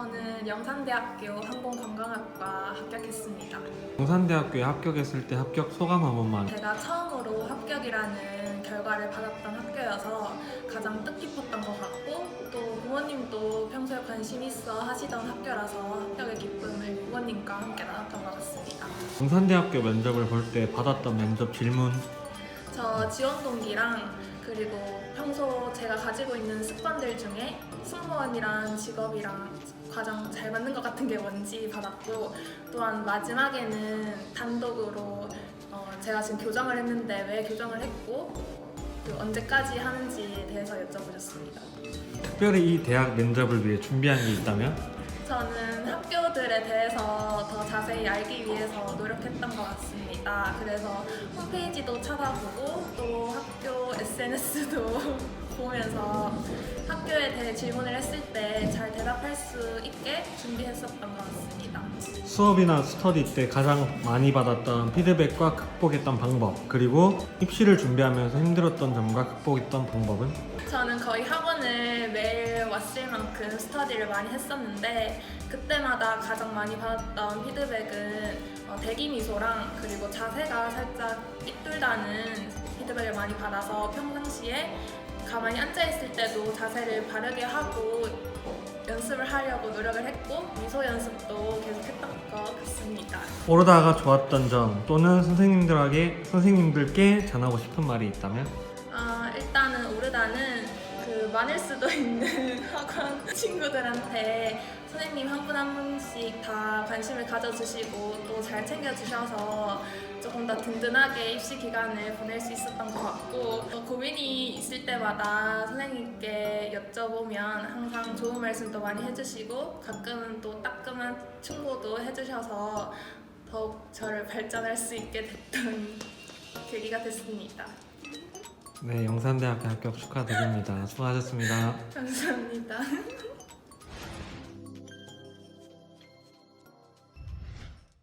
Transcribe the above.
저는 영산대학교 항공관광학과 합격했습니다. 용산대학교에 합격했을 때 합격 소감 한 번만. 제가 처음으로 합격이라는 결과를 받았던 학교여서 가장 뜻깊었던 것 같고 또 부모님도 평소에 관심 있어 하시던 학교라서 합격의 기쁨을 부모님과 함께 나눴던 것 같습니다. 용산대학교 면접을 볼 때 받았던 면접 질문. 저 지원 동기랑 그리고 평소 제가 가지고 있는 습관들 중에 승무원이란 직업이랑 가장 잘 맞는 것 같은 게 뭔지 받았고 또한 마지막에는 단독으로 어, 제가 지금 교정을 했는데 왜 교정을 했고 그 언제까지 하는지에 대해서 여쭤보셨습니다. 특별히 이 대학 면접을 위해 준비한 게 있다면? 저는 학교들에 대해서 더 자세히 알기 위해서 노력했던 것 같습니다. 그래서 홈페이지도 찾아보고 또 학교 SNS도 보면서 대해 질문을 했을 때 잘 대답할 수 있게 준비했었던 것 같습니다. 수업이나 스터디 때 가장 많이 받았던 피드백과 극복했던 방법 그리고 입시를 준비하면서 힘들었던 점과 극복했던 방법은? 저는 거의 학원을 매일 왔을 만큼 스터디를 많이 했었는데 그때마다 가장 많이 받았던 피드백은 어, 대기 미소랑 그리고 자세가 살짝 삐뚤다는 피드백을 많이 받아서 평상시에 가만히 앉아 있을 때도 자세를 바르게 하고 연습을 하려고 노력을 했고 미소 연습도 계속 했던 것 같습니다. 오르다가 좋았던 점 또는 선생님들에게 선생님들께 전하고 싶은 말이 있다면? 아, 일단은 오르다는 그 많을 수도 있는 학원 친구들한테 선생님 한 분 한 분씩 다 관심을 가져주시고 또 잘 챙겨주셔서 조금 더 든든하게 입시 기간을 보낼 수 있었던 것 같고 또 고민이 있을 때마다 선생님께 여쭤보면 항상 좋은 말씀도 많이 해주시고 가끔은 또 따끔한 충고도 해주셔서 더욱 저를 발전할 수 있게 됐던 계기가 됐습니다. 네, 영산대학교 합격 축하드립니다. 수고하셨습니다. 감사합니다.